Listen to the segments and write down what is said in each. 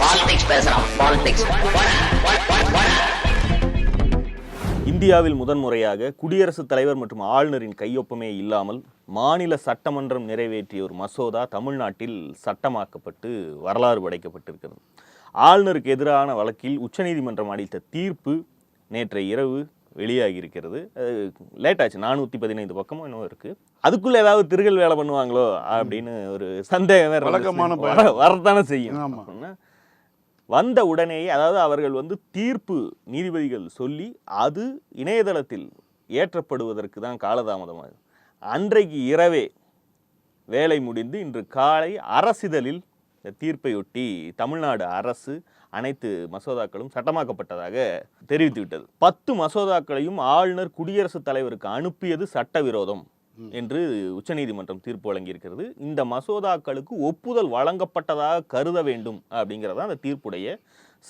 Politics பேசுறான் politics இந்தியாவில் முதன்முறையாக குடியரசுத் தலைவர் மற்றும் ஆளுநரின் கையொப்பமே இல்லாமல் மாநில சட்டமன்றம் நிறைவேற்றிய ஒரு மசோதா தமிழ்நாட்டில் சட்டமாக்கப்பட்டு வரலாறு படைக்கப்பட்டிருக்கிறது. ஆளுநருக்கு எதிரான வழக்கில் உச்சநீதிமன்றம் அளித்த தீர்ப்பு நேற்றைய இரவு வெளியாகி இருக்கிறது லேட் ஆச்சு நானூற்றி பதினைந்து பக்கமும் இன்னும் இருக்கு. அதுக்குள்ள ஏதாவது திருகல் வேலை பண்ணுவாங்களோ அப்படின்னு ஒரு சந்தேகம் வேற வழக்கமான பயம். வர- வரத்தானே செய்யும். வந்த உடனேயே அதாவது அவர்கள் வந்து தீர்ப்பு நீதிபதிகள் சொல்லி அது இணையதளத்தில் ஏற்றப்படுவதற்கு தான் காலதாமதமாகுது அன்றைக்கு இரவே வேலை முடிந்து இன்று காலை அரசிதழில் இந்த தீர்ப்பையொட்டி தமிழ்நாடு அரசு அனைத்து மசோதாக்களும் சட்டமாக்கப்பட்டதாக தெரிவித்துவிட்டது. பத்து மசோதாக்களையும் ஆளுநர் குடியரசுத் தலைவருக்கு அனுப்பியது சட்டவிரோதம். என்று உச்சநீதிமன்றம் தீர்ப்பு வழங்கியிருக்கிறது. இந்த மசோதாக்களுக்கு ஒப்புதல் வழங்கப்பட்டதாக கருத வேண்டும் அப்படிங்கிறது அந்த தீர்ப்புடைய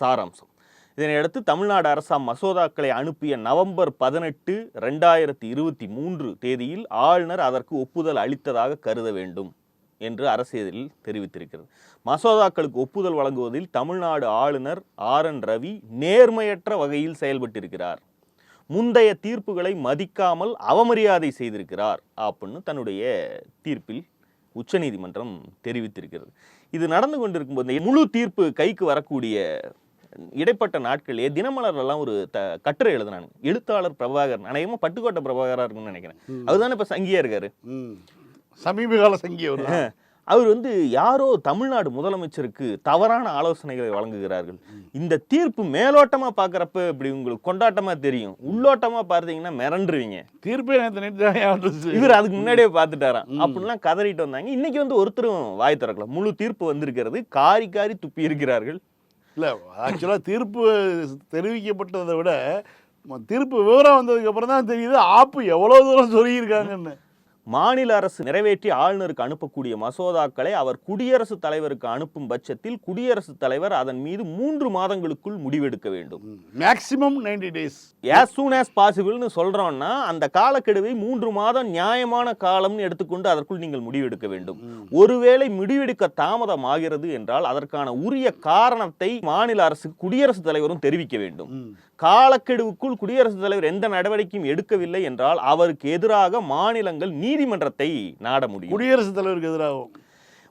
சாராம்சம். இதனையடுத்து தமிழ்நாடு அரசாம் மசோதாக்களை அனுப்பிய நவம்பர் பதினெட்டு ரெண்டாயிரத்தி இருபத்தி மூன்று தேதியில் ஆளுநர் அதற்கு ஒப்புதல் அளித்ததாக கருத வேண்டும் என்று அரசியலில் தெரிவித்திருக்கிறது. மசோதாக்களுக்கு ஒப்புதல் வழங்குவதில் தமிழ்நாடு ஆளுநர் ஆர் என் ரவி நேர்மையற்ற வகையில் செயல்பட்டிருக்கிறார். முந்தைய தீர்ப்புகளை மதிக்காமல் அவமரியாதை செய்திருக்கிறார் அப்படின்னு தன்னுடைய தீர்ப்பில் உச்சநீதிமன்றம் தெரிவித்திருக்கிறது. இது நடந்து கொண்டிருக்கும்போது முழு தீர்ப்பு கைக்கு வரக்கூடிய இடைப்பட்ட நாட்களிலே தினமலர்லாம் ஒரு த கட்டுரை எழுதினாங்க எழுத்தாளர் பிரபாகரன் அநேகமாக பட்டுக்கோட்டை பிரபாகரா இருக்கும்னு நினைக்கிறேன். அவர்தானே இப்ப சங்கியா இருக்காரு. சமீப கால சங்கி அவர் வந்து யாரோ தமிழ்நாடு முதலமைச்சருக்கு தவறான ஆலோசனைகளை வழங்குகிறார்கள். இந்த தீர்ப்பு மேலோட்டமா பார்க்கறப்ப இப்படி உங்களுக்கு கொண்டாட்டமா தெரியும். உள்ளோட்டமா பார்த்தீங்கன்னா மிரண்டுருவீங்க. தீர்ப்பே. இவர் அதுக்கு முன்னாடியே பார்த்துட்டாராம். அப்படின்லாம் கதறிட்டு வந்தாங்க. இன்னைக்கு வந்து ஒருத்தரும் வாய் திறக்கல. முழு தீர்ப்பு வந்திருக்கிறது. காரி காரி துப்பி இருக்கிறார்கள். இல்ல ஆக்சுவலா தீர்ப்பு தெரிவிக்கப்பட்டதை விட தீர்ப்பு விவரம் வந்ததுக்கு அப்புறம் தான் தெரியுது ஆப்பு எவ்வளவு தூரம் சொல்லியிருக்காங்கன்னு மாநில அரசு நிறைவேற்றி ஆளுநருக்கு அனுப்பக்கூடிய மசோதாக்களை அவர் குடியரசுத் தலைவருக்கு அனுப்பும் பட்சத்தில் குடியரசுத் தலைவர் அதன் மீது மூன்று மாதங்களுக்குள் முடிவெடுக்க வேண்டும். Maximum ninety days as soon as possibleனு சொல்றோம்னா அந்த காலக்கெடுவை மூன்று மாதம் நியாயமான காலம்னு எடுத்துக்கொண்டு அதற்குள் நீங்கள் முடிவெடுக்க வேண்டும். ஒருவேளை முடிவெடுக்க தாமதம் ஆகிறது என்றால் அதற்கான உரிய காரணத்தை மாநில அரசு குடியரசுத் தலைவரும் தெரிவிக்க வேண்டும். காலக்கெடுவுக்குள் குடியரசுத் தலைவர் எந்த நடவடிக்கையும் எடுக்கவில்லை என்றால் அவருக்கு எதிராக மாநிலங்கள் நீதிமன்றத்தை நாட முடியும். குடியரசுத் தலைவருக்கு எதிராகும்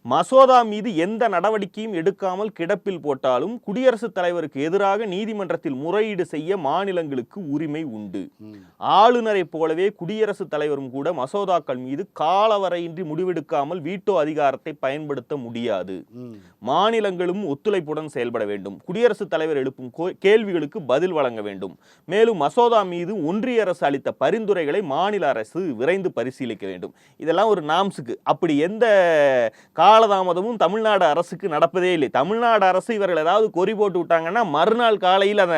மசோதா மீது எந்த நடவடிக்கையும் எடுக்காமல் கிடப்பில் போட்டாலும் குடியரசுத் தலைவருக்கு எதிராக நீதிமன்றத்தில் முறையீடு செய்ய மாநிலங்களுக்கு உரிமை உண்டு. ஆளுநரைப் போலவே குடியரசுத் தலைவரும் கூட மசோதாக்கள் மீது காலவரையின்றி முடிவெடுக்காமல் வீட்டோ அதிகாரத்தை பயன்படுத்த முடியாது. மாநிலங்களும் ஒத்துழைப்புடன் செயல்பட வேண்டும். குடியரசுத் தலைவர் எழுப்பும் கோ- கேள்விகளுக்கு பதில் வழங்க வேண்டும். மேலும் மசோதா மீது ஒன்றிய அரசு அளித்த பரிந்துரைகளை மாநில அரசு விரைந்து பரிசீலிக்க வேண்டும். இதெல்லாம் ஒரு நாம்ஸுக்கு. அப்படி எந்த காலதாமதமும் தமிழ்நாடு அரசுக்கு நடப்பதே இல்லை. தமிழ்நாடு அரசு இவர்கள் ஏதாவது கொறி போட்டு விட்டாங்கன்னா மறுநாள் காலையில் அந்த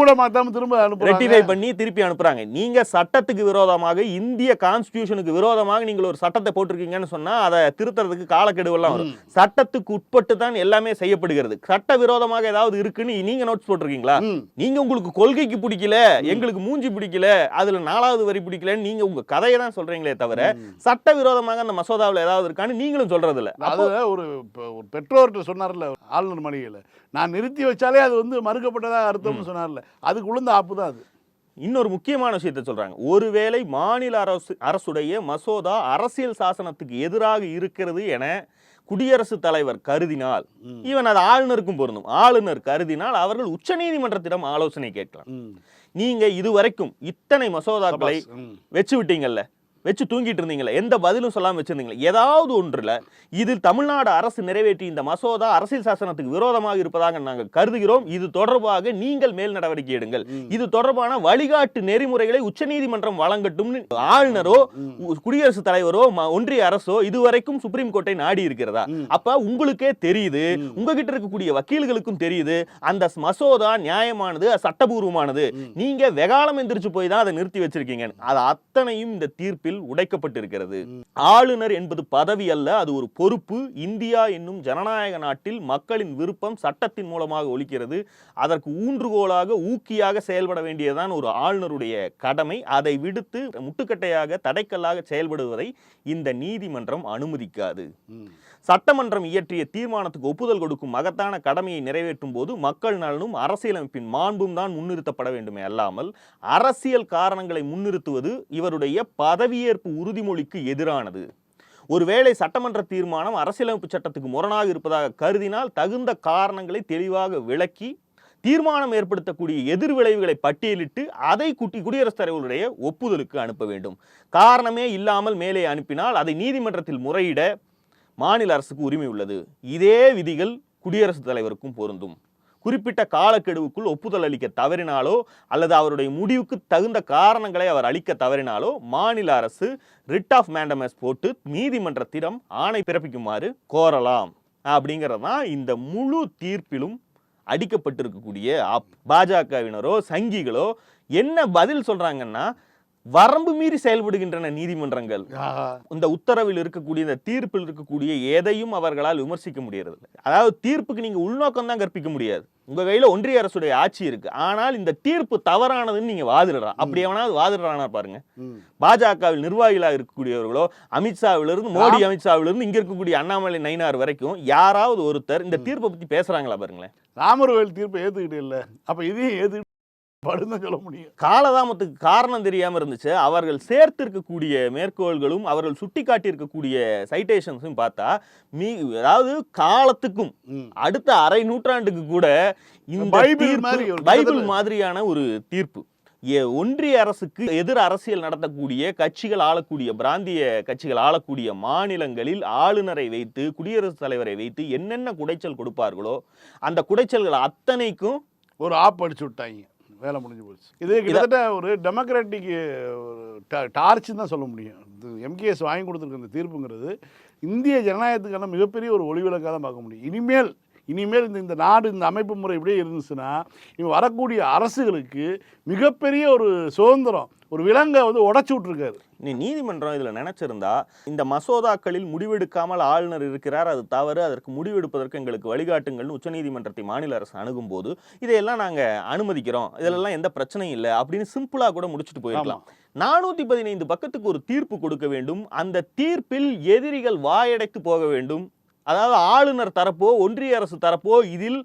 கூட மாத்தாம திரும்ப ரெட்டிஃபை பண்ணி திருப்பி அனுப்புறாங்க. நீங்க சட்டத்துக்கு விரோதமாக இந்திய கான்ஸ்டிடியூஷனுக்கு விரோதமாக நீங்கள் ஒரு சட்டத்தை போட்டிருக்கீங்கன்னு சொன்னா அதை திருத்துறதுக்கு காலக்கெடுவெல்லாம் வரும். சட்டத்துக்கு உட்பட்டு தான் எல்லாமே செய்யப்படுகிறது. சட்ட விரோதமாக ஏதாவது இருக்குன்னு நீங்க நோட்ஸ் போட்டிருக்கீங்களா. நீங்க உங்களுக்கு கொள்கைக்கு பிடிக்கல எங்களுக்கு மூஞ்சி பிடிக்கல அதுல நாலாவது வரி பிடிக்கலன்னு நீங்க உங்க கதையை தான் சொல்றீங்களே தவிர சட்ட விரோதமாக அந்த மசோதாவில் ஏதாவது இருக்கான்னு நீங்களும் சொல்றது இல்ல அது ஒரு ஒரு பெற்றோர்கிட்ட சொன்னார்ல ஆளுநர் மாளிகையில் நான் நிறுத்தி வச்சாலே அது வந்து மறுக்கப்பட்டதாக அர்த்தம்னு சொன்னார்ல. அதுக்கு உளுந்த ஆப்பு தான் அது. இன்னொரு முக்கியமான விஷயத்தை சொல்றாங்க. ஒருவேளை மாநில அரசு அரசுடைய மசோதா அரசியல் சாசனத்துக்கு எதிராக இருக்கிறது என குடியரசுத் தலைவர் கருதினால் ஈவன் அது ஆளுநருக்கும் பொருந்தும். ஆளுநர் கருதினால் அவர்கள் உச்சநீதிமன்றத்திடம் ஆலோசனை கேட்கலாம். நீங்க இதுவரைக்கும் இத்தனை மசோதாக்களை. வச்சு விட்டீங்கல்ல வச்சு தூங்கிட்டு இருந்தீங்களே எந்த பதிலும் சொல்லாம வச்சிருந்தீங்களே? ஏதாவது ஒன்றுல இதில் தமிழ்நாடு அரசு நிறைவேற்றி இந்த மசோதா அரசியல் சாசனத்துக்கு விரோதமாக இருப்பதாக நாங்கள் கருதுகிறோம். இது தொடர்பாக நீங்கள் மேல் நடவடிக்கை எடுங்கள். இது தொடர்பான வழிகாட்டு நெறிமுறைகளை உச்சநீதிமன்றம் வழங்கட்டும்னு ஆளுநரோ குடியரசுத் தலைவரோ ஒன்றிய அரசோ இதுவரைக்கும் சுப்ரீம் கோர்ட்டை நாடி இருக்கிறதா? அப்ப உங்களுக்கே தெரியுது உங்ககிட்ட இருக்கக்கூடிய வக்கீல்களுக்கும் தெரியுது அந்த மசோதா நியாயமானது சட்டபூர்வமானது. நீங்க வெகாலம் எந்திரிச்சு போய் தான் அதை நிறுத்தி வச்சிருக்கீங்க அது அத்தனையும் இந்த தீர்ப்பில் அளவில் உடைக்கப்பட்டிருக்கிறது. ஆளுநர் என்பது பதவி அல்ல அது ஒரு பொறுப்பு. இந்தியா என்னும் ஜனநாயக நாட்டில் மக்களின் விருப்பம் சட்டத்தின் மூலமாக ஒலிக்கிறது. அதற்கு ஊன்றுகோலாக ஊக்கியாக செயல்பட வேண்டியதுதான் ஒரு ஆளுநருடைய கடமை. அதை விடுத்து முட்டுக்கட்டையாக தடைக்கல்லாக செயல்படுவதை இந்த நீதிமன்றம் அனுமதிக்காது. சட்டமன்றம் இயற்றிய தீர்மானத்துக்கு ஒப்புதல் கொடுக்கும் மகத்தான கடமையை நிறைவேற்றும் போது மக்கள் நலனும் அரசியலமைப்பின் மாண்பும் தான் முன்னிறுத்தப்பட வேண்டுமே அல்லாமல் அரசியல் காரணங்களை முன்னிறுத்துவது இவருடைய பதவியேற்பு உறுதிமொழிக்கு எதிரானது. ஒருவேளை சட்டமன்ற தீர்மானம் அரசியலமைப்பு சட்டத்துக்கு முரணாக இருப்பதாக கருதினால் தகுந்த காரணங்களை தெளிவாக விளக்கி தீர்மானம் ஏற்படுத்தக்கூடிய எதிர்விளைவுகளை பட்டியலிட்டு அதை குட்டி குடியரசுத் தலைவருடைய ஒப்புதலுக்கு அனுப்ப வேண்டும். காரணமே இல்லாமல் மேலே அனுப்பினால் அதை நீதிமன்றத்தில் முறையிட மாநில அரசுக்கு உரிமை உள்ளது. இதே விதிகள் குடியரசுத் தலைவருக்கும் பொருந்தும். குறிப்பிட்ட காலக்கெடுவுக்குள் ஒப்புதல் அளிக்க தவறினாலோ அல்லது அவருடைய முடிவுக்கு தகுந்த காரணங்களை அவர் அளிக்க தவறினாலோ மாநில அரசு ரிட் ஆஃப் மேண்டமஸ் போட்டு நீதிமன்றத்திடம் ஆணை பிறப்பிக்குமாறு கோரலாம். அப்படிங்கிறது தான் இந்த முழு தீர்ப்பிலும் அடிக்கப்பட்டிருக்கக்கூடிய பாஜகவினரோ சங்கிகளோ என்ன பதில் சொல்கிறாங்கன்னா வரம்பு மீறி செயல்படுகின்றன நீதிமன்றங்கள். இந்த உத்தரவில் இருக்கக்கூடிய இந்த தீர்ப்பில் இருக்கக்கூடிய எதையும் அவர்களால் விமர்சிக்க முடியறது அதாவது தீர்ப்புக்கு நீங்க உள்நோக்கம் தான் கற்பிக்க முடியாது. உங்க கையில ஒன்றிய அரசுடைய ஆட்சி இருக்கு. ஆனால் இந்த தீர்ப்பு தவறானதுன்னு நீங்க வாதிடலாம் அப்படி எவனாவது வாதிடுறானா பாருங்க. பாஜகவில் நிர்வாகிகளாக இருக்கக்கூடியவர்களோ அமித்ஷாவிலிருந்து மோடி அமித்ஷாவிலிருந்து இங்க இருக்கக்கூடிய அண்ணாமலை நயினார் வரைக்கும் யாராவது ஒருத்தர் இந்த தீர்ப்பை பத்தி பேசுறாங்களா பாருங்களேன். ராமர் கோயில் தீர்ப்பை ஏத்துக்கிட்டு இல்ல. அப்ப இதையும் ஏத்துக்கிட்டு படுன்னு சொல்ல முடியும். காலதாமத்துக்கு காரணம் தெரியாம இருந்துச்சு. அவர்கள் சேர்த்து இருக்கக்கூடிய மேற்கோள்களும் அவர்கள் சுட்டி இருக்கக்கூடிய சைட்டேஷன்ஸும் பார்த்தா மீ அதாவது காலத்துக்கும். அடுத்த அரை நூற்றாண்டுக்கு கூட இந்த பைபிள் மாதிரியான ஒரு தீர்ப்பு. ஏ- ஒன்றிய அரசுக்கு எதிர் அரசியல் நடத்தக்கூடிய கட்சிகள் ஆளக்கூடிய பிராந்திய கட்சிகள் ஆளக்கூடிய மாநிலங்களில் ஆளுநரை வைத்து குடியரசுத் தலைவரை வைத்து என்னென்ன குடைச்சல் கொடுப்பார்களோ அந்த குடைச்சல்கள் அத்தனைக்கும் ஒரு ஆப் அடிச்சு விட்டாங்க. வேலை முடிஞ்சு போச்சு. இது கிட்டத்தட்ட ஒரு டெமோக்ராட்டிக் ஒரு டார்ச் தான் சொல்ல முடியும். எம்கேஎஸ் வாங்கி கொடுத்துருக்க இந்த தீர்ப்புங்கிறது இந்திய ஜனநாயகத்துக்கான மிகப்பெரிய ஒரு ஒளிவிளக்காக தான் பார்க்க முடியும். இனிமேல் இனிமேல் இந்த இந்த நாடு இந்த அமைப்பு முறை இப்படியே இருந்துச்சுன்னா இவன் வரக்கூடிய அரசுகளுக்கு மிகப்பெரிய ஒரு சுதந்திரம் ஒரு விலங்கை வந்து உடச்சி விட்ருக்காரு நீ நீதிமன்றம் இதில் நினைச்சிருந்தா இந்த மசோதாக்களில் முடிவெடுக்காமல் ஆளுநர் இருக்கிறார் அது தவறு. அதற்கு முடிவெடுப்பதற்கு எங்களுக்கு வழிகாட்டுங்கள்னு உச்சநீதிமன்றத்தை மாநில அரசு அணுகும்போது இதையெல்லாம் நாங்கள் அனுமதிக்கிறோம். இதெல்லாம் எந்த பிரச்சனையும் இல்லை அப்படின்னு சிம்பிளாக கூட முடிச்சுட்டு போயிருக்கலாம். நானூற்றி பதினைந்து பக்கத்துக்கு ஒரு தீர்ப்பு கொடுக்க வேண்டும். அந்த தீர்ப்பில் எதிரிகள் வாயடைத்து போக வேண்டும். அதாவது ஆளுநர் தரப்போ ஒன்றிய அரசு தரப்போ இதில்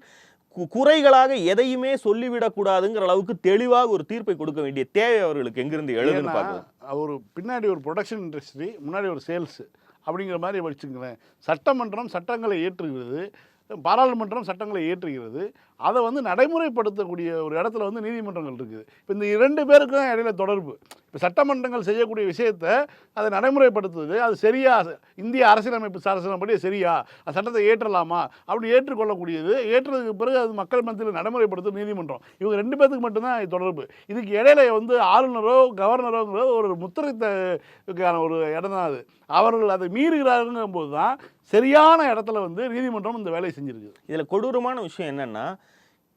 குறைகளாக எதையுமே சொல்லிவிடக்கூடாதுங்கிற அளவுக்கு தெளிவாக ஒரு தீர்ப்பை கொடுக்க வேண்டிய தேவை அவர்களுக்கு எங்கிருந்து எழுதுன்னு பார்க்கலாம். ஒரு பின்னாடி ஒரு ப்ரொடக்ஷன் இண்டஸ்ட்ரி முன்னாடி ஒரு சேல்ஸ் அப்படிங்கிற மாதிரி வச்சுங்களேன் சட்டமன்றம் சட்டங்களை ஏற்றுகிறது பாராளுமன்றம் சட்டங்களை ஏற்றுகிறது. அதை வந்து நடைமுறைப்படுத்தக்கூடிய ஒரு இடத்துல வந்து நீதிமன்றங்கள் இருக்குது. இப்போ இந்த இரண்டு பேருக்கு தான் இடையில தொடர்பு. இப்போ சட்டமன்றங்கள் செய்யக்கூடிய விஷயத்தை அதை நடைமுறைப்படுத்துவது அது சரியா? இந்திய அரசியலமைப்பு சாசனப்படி சரியா? அந்த சட்டத்தை ஏற்றலாமா? அப்படி ஏற்றுக்கொள்ளக்கூடியது. ஏற்றதுக்கு பிறகு அது மக்கள் மத்தியில் நடைமுறைப்படுத்தும் நீதிமன்றம். இவங்க ரெண்டு பேத்துக்கு மட்டும்தான் இது தொடர்பு. இதுக்கு இடையில வந்து ஆளுநரோ கவர்னரோங்கிறது ஒரு முத்திரைத்தக்கான ஒரு இடம் தான் அது. அவர்கள் அதை மீறுகிறாருங்கும் போது தான் சரியான இடத்துல வந்து நீதிமன்றம் இந்த வேலையை செஞ்சிருக்கு இதில் கொடூரமான விஷயம் என்னென்னா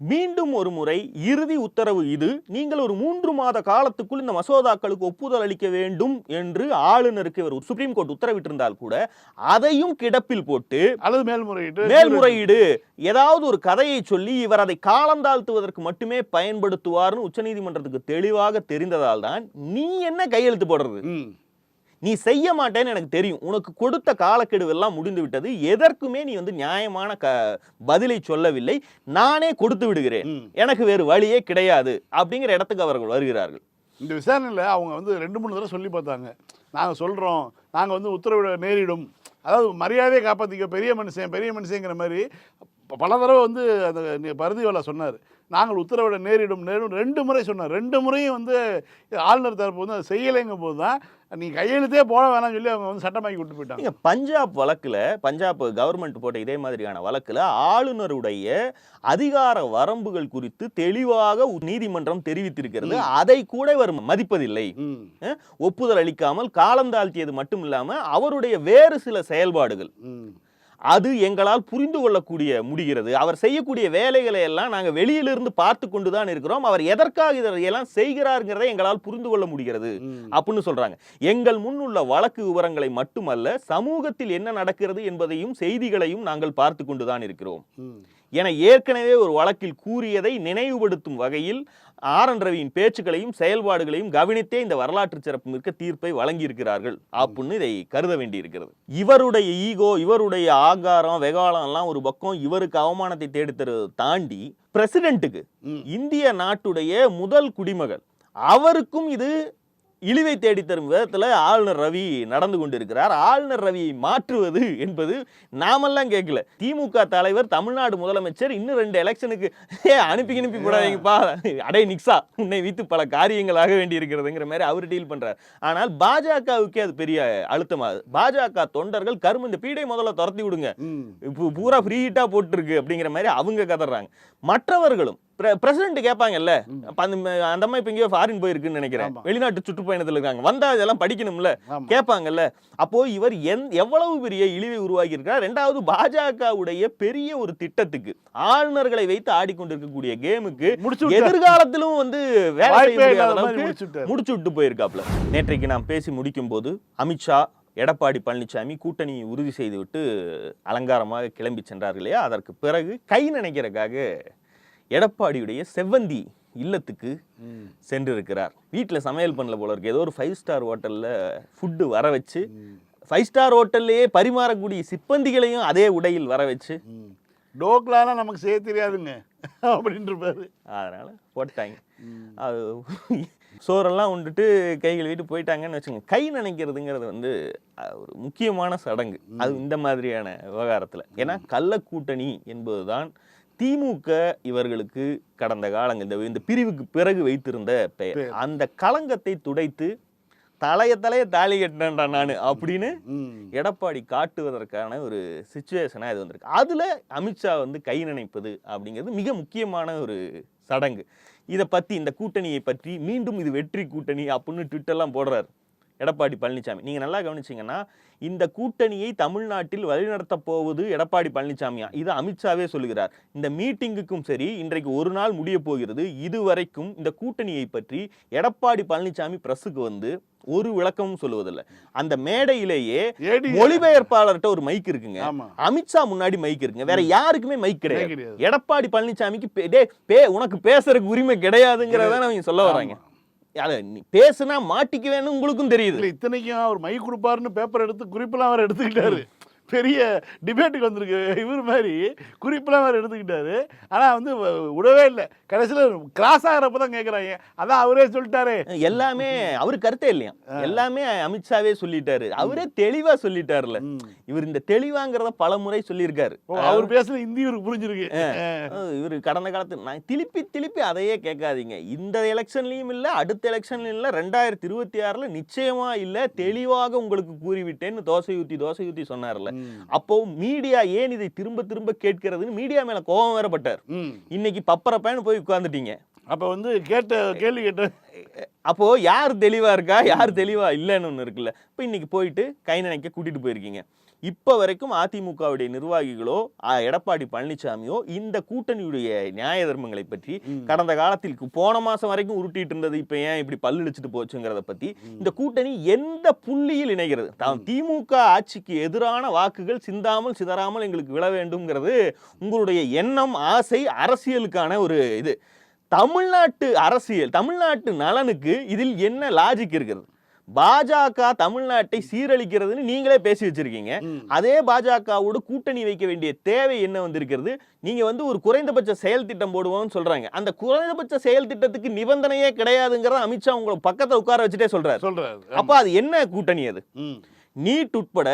மீண்டும் ஒரு முறை இறுதி உத்தரவு இது. நீங்கள் ஒரு மூன்று மாத காலத்துக்குள் இந்த மசோதாக்களுக்கு ஒப்புதல் அளிக்க வேண்டும் என்று ஆளுநருக்கு இவர் சுப்ரீம் கோர்ட் உத்தரவிட்டிருந்தால் கூட அதையும் கிடப்பில் போட்டு அல்லது மேல்முறையீட்டு மேல்முறையீடு ஏதாவது ஒரு கதையை சொல்லி இவர் அதை காலந்தாழ்த்துவதற்கு மட்டுமே பயன்படுத்துவார்னு உச்சநீதிமன்றத்துக்கு தெளிவாக தெரிந்ததால் தான் நீ என்ன கையெழுத்து போடுறது? நீ செய்ய மாட்டேன்னு எனக்கு தெரியும். உனக்கு கொடுத்த காலக்கெடு எல்லாம் முடிந்து விட்டது எதற்குமே நீ வந்து நியாயமான க பதிலை சொல்லவில்லை. நானே கொடுத்து விடுகிறேன். எனக்கு வேறு வழியே கிடையாது. அப்படிங்கிற இடத்துக்கு அவர்கள் வருகிறார்கள். இந்த விசாரணையில் அவங்க வந்து ரெண்டு மூணு தடவை சொல்லி பார்த்தாங்க. நாங்கள் சொல்கிறோம் நாங்கள் வந்து உத்தரவிட நேரிடும். அதாவது மரியாதையை காப்பாற்றிக்க பெரிய மனுஷன் பெரிய மனுஷங்கிற மாதிரி பல தடவை வந்து அந்த பருதிவாலா சொன்னார். நாங்கள் உத்தரவிட நேரிடும். நேரிடும் ரெண்டு முறை சொன்னார். ரெண்டு முறையும் வந்து ஆளுநர் தரப்பு வந்து அதை செய்யலைங்கும் போது தான் நீ கையெழுத்தே போட வேணாம்னு சொல்லி அவங்க வந்து சட்டமாக்கி விட்டு போயிட்டாங்க. பஞ்சாப் வழக்குல பஞ்சாப் கவர்மெண்ட் போட்ட இதே மாதிரியான வழக்குல ஆளுநருடைய அதிகார வரம்புகள் குறித்து தெளிவாக நீதிமன்றம் தெரிவித்திருக்கிறது. அதை கூட இவர் மதிப்பதில்லை. ஒப்புதல் அளிக்காமல் காலம் தாழ்த்தியது மட்டும் இல்லாம அவருடைய வேறு சில செயல்பாடுகள். அது எங்களால் புரிந்து கொள்ளக்கூடிய முடிகிறது அவர் செய்யக்கூடிய வேலைகளை எல்லாம் நாங்கள் வெளியிலிருந்து பார்த்து கொண்டு தான் இருக்கிறோம் அவர் எதற்காக இதையெல்லாம் செய்கிறாருங்கிறதை எங்களால் புரிந்து கொள்ள முடிகிறது. அப்படின்னு சொல்றாங்க எங்கள் முன் உள்ள வழக்கு விவரங்களை மட்டுமல்ல சமூகத்தில் என்ன நடக்கிறது என்பதையும் செய்திகளையும் நாங்கள் பார்த்து கொண்டு தான் இருக்கிறோம். என ஏற்கனவே ஒரு வழக்கில் கூறியதை நினைவுபடுத்தும் வகையில் ஆர் என் ரவியின் பேச்சுக்களையும் செயல்பாடுகளையும் கவனித்தே இந்த வரலாற்று சிறப்பு மிக்க தீர்ப்பை வழங்கியிருக்கிறார்கள் அப்படின்னு இதை கருத வேண்டியிருக்கிறது இவருடைய ஈகோ இவருடைய ஆகாரம் வெகாலம் எல்லாம் ஒரு பக்கம் இவருக்கு அவமானத்தை தேடித்தருவதை தாண்டி பிரசிடென்ட்டுக்கு. இந்திய நாட்டுடைய முதல் குடிமகள் அவருக்கும் இது இழிவை தேடி தரும் விதத்தில் ஆளுநர் ரவி நடந்து கொண்டிருக்கிறார். ஆளுநர் ரவியை மாற்றுவது என்பது நாமெல்லாம் கேட்கல. திமுக தலைவர் தமிழ்நாடு முதலமைச்சர் இன்னும் ரெண்டு எலெக்ஷனுக்கு ஏ அனுப்பி அனுப்பி போடாதீங்கப்பா. அடே நிக்ஸா உன்னை வைத்து பல காரியங்கள் ஆக வேண்டி இருக்கிறதுங்கிற மாதிரி அவர் டீல் பண்றார். ஆனால் பாஜகவுக்கே அது பெரிய அழுத்தமாகுது பாஜக தொண்டர்கள் கரும்பு இந்த பீடை முதல்ல துரத்தி விடுங்க. இப்போ பூரா ஃப்ரீ ஹிட்டா போட்டுருக்கு அப்படிங்கிற மாதிரி அவங்க கதறாங்க. மற்றவர்களும் பிரசிடென்ட் கேட்பாங்கல்ல அந்த அம்மா இப்போ எங்கேயோ ஃபாரின் போயிருக்குன்னு நினைக்கிறேன். வெளிநாட்டு சுற்றுப்பயணத்தில் இருக்காங்க. வந்தா இதெல்லாம் படிக்கணும்ல. கேட்பாங்கல்ல அப்போ இவர் எந் எவ்வளவு பெரிய இழிவை உருவாக்கி இருக்கார் ரெண்டாவது பாஜகவுடைய பெரிய ஒரு திட்டத்துக்கு ஆளுநர்களை வைத்து ஆடிக்கொண்டிருக்கக்கூடிய கேமுக்கு. எதிர்காலத்திலும் வந்து வேலை முடிச்சு விட்டு போயிருக்காப்ல நேற்றைக்கு நாம் பேசி முடிக்கும் போது அமித்ஷா எடப்பாடி பழனிசாமி கூட்டணியை உறுதி செய்துவிட்டு அலங்காரமாக கிளம்பி சென்றார்கள் இல்லையா? அதற்கு பிறகு கை நினைக்கிறதுக்காக எடப்பாடியுடைய செவ்வந்தி இல்லத்துக்கு. சென்றிருக்கிறார். வீட்டில் சமையல் பண்ணல போல இருக்கு. ஏதோ ஒரு ஃபைவ் ஸ்டார் ஹோட்டலில் ஃபுட்டு வர வச்சு ஃபைவ் ஸ்டார் ஹோட்டல்லையே பரிமாறக்கூடிய சிப்பந்திகளையும் அதே உடையில் வர வச்சு. டோக்லாலாம் நமக்கு செய்ய தெரியாதுங்க. அப்படின்ட்டு இருப்பாரு அதனால போட்டாங்க. அது சோறெல்லாம் உண்டுட்டு கை கழுவிட்டு போயிட்டாங்கன்னு வச்சுங்க கை நினைக்கிறதுங்கிறது வந்து ஒரு முக்கியமான சடங்கு. அது இந்த மாதிரியான விவகாரத்தில். ஏன்னா கள்ள கூட்டணி என்பதுதான் திமுக இவர்களுக்கு கடந்த காலங்கள் இந்த இந்த பிரிவுக்கு பிறகு வைத்திருந்த பெயர். அந்த களங்கத்தை துடைத்து தலைய தலைய தாலி கட்டினேன்டா நான் அப்படின்னு. எடப்பாடி காட்டுவதற்கான ஒரு சுச்சுவேஷனாக இது வந்திருக்கு அதில் அமித்ஷா வந்து கை நினைப்பது அப்படிங்கிறது மிக முக்கியமான ஒரு சடங்கு இதை பற்றி இந்த கூட்டணியை பற்றி மீண்டும் இது வெற்றி கூட்டணி அப்படின்னு ட்விட்டர்லாம் போடுறாரு எடப்பாடி பழனிசாமி நீங்கள் நல்லா கவனிச்சீங்கன்னா இந்த கூட்டணியை தமிழ்நாட்டில் வழிநடத்தப் போவது எடப்பாடி பழனிசாமியா இது அமித்ஷாவே சொல்லுகிறார். இந்த மீட்டிங்குக்கும் சரி இன்றைக்கு ஒரு நாள் முடிய போகிறது. இதுவரைக்கும் இந்த கூட்டணியை பற்றி எடப்பாடி பழனிசாமி பிரஸுக்கு வந்து ஒரு விளக்கமும் சொல்லுவதில்லை. அந்த மேடையிலேயே மொழிபெயர்ப்பாளர்கிட்ட ஒரு மைக் இருக்குங்க. அமித்ஷா முன்னாடி மைக் இருக்குங்க. வேற யாருக்குமே மைக் கிடையாது. எடப்பாடி பழனிசாமிக்கு பே- டேய், பே உனக்கு பேசுறதுக்கு உரிமை கிடையாதுங்கிறத அவங்க சொல்ல வராங்க. அத நீ பேசுனா மாட்டிக்குவேன்னு உங்களுக்கும் தெரியுது. இத்தனைக்கும் அவர் மை கொடுப்பாருன்னு பேப்பர் எடுத்து குறிப்பெல்லாம் அவர் எடுத்துக்கிட்டாரு. பெரிய டிபேட்டுக்கு வந்திருக்கு. இவர் மாதிரி குறிப்பெல்லாம் அவர் எடுத்துக்கிட்டாரு. ஆனா வந்து விடவே இல்லை. கடைசியில் கிராஸ் ஆகிறப்ப தான் கேட்குறாங்க அதான் அவரே சொல்லிட்டாரே. எல்லாமே அவரு கருத்தே இல்லையா? எல்லாமே அமித்ஷாவே சொல்லிட்டாரு. அவரே தெளிவா சொல்லிட்டாருல. இவர் இந்த தெளிவாங்கிறத பல முறை சொல்லியிருக்காரு. அவர் பேசுன ஹிந்தி இவருக்கு புரிஞ்சிருக்கு. இவர் கடந்த காலத்து நான் திருப்பி திருப்பி அதையே கேட்காதீங்க. இந்த எலெக்ஷன்லயும் இல்ல அடுத்த எலெக்ஷன்லயும் இல்ல ரெண்டாயிரத்தி இருபத்தி ஆறுல நிச்சயமா இல்ல தெளிவாக உங்களுக்கு கூறிவிட்டேன்னு தோசை ஊத்தி தோசை ஊத்தி சொன்னார்ல. அப்போ மீடியா ஏன் இதை திரும்ப திரும்ப கேட்கிறதுன்னு மீடியா மேல கோபம் வேறப்பட்டார். இன்னைக்கு பப்பரப்பேன்னு போய் உட்கார்ந்துட்டீங்க. அப்ப வந்து கேட்ட கேள்வி கேட்ட அப்போ யார் தெளிவா இருக்கா? யார் தெளிவா இல்லைன்னு ஒன்று இருக்குல்ல. இப்போ இன்னைக்கு போயிட்டு கை நினைக்க கூட்டிட்டு போயிருக்கீங்க. இப்போ வரைக்கும் அதிமுகவுடைய நிர்வாகிகளோ எடப்பாடி பழனிசாமியோ இந்த கூட்டணியுடைய நியாய தர்மங்களை பற்றி கடந்த காலத்தில் போன மாசம் வரைக்கும் உருட்டிட்டு இருந்தது இப்போ ஏன் இப்படி பல்லிடிச்சிட்டு போச்சுங்கிறத பத்தி இந்த கூட்டணி எந்த புள்ளியில் இணைகிறது? தாம் திமுக ஆட்சிக்கு எதிரான வாக்குகள் சிந்தாமல் சிதறாமல் எங்களுக்கு விழ வேண்டும்ங்கிறது உங்களுடைய எண்ணம் ஆசை அரசியலுக்கான ஒரு இது. தமிழ்நாட்டு அரசியல் தமிழ்நாட்டு நலனுக்கு இதில் என்ன லாஜிக் இருக்கிறது? பாஜக தமிழ்நாட்டை சீரழிக்கிறதுன்னு நீங்களே பேசி வச்சிருக்கீங்க. அதே பாஜகவோடு கூட்டணி வைக்க வேண்டிய தேவை என்ன வந்திருக்கிறது? நீங்க வந்து ஒரு குறைந்தபட்ச செயல் திட்டம் போடுவோம்னு சொல்றாங்க. அந்த குறைந்தபட்ச செயல் திட்டத்துக்கு நிபந்தனையே கிடையாதுங்கிறத அமித்ஷா உங்களை பக்கத்துல உட்கார வச்சுட்டே சொல்றாரு. சொல்றாரு. அப்ப அது என்ன கூட்டணி அது. நீட் உட்பட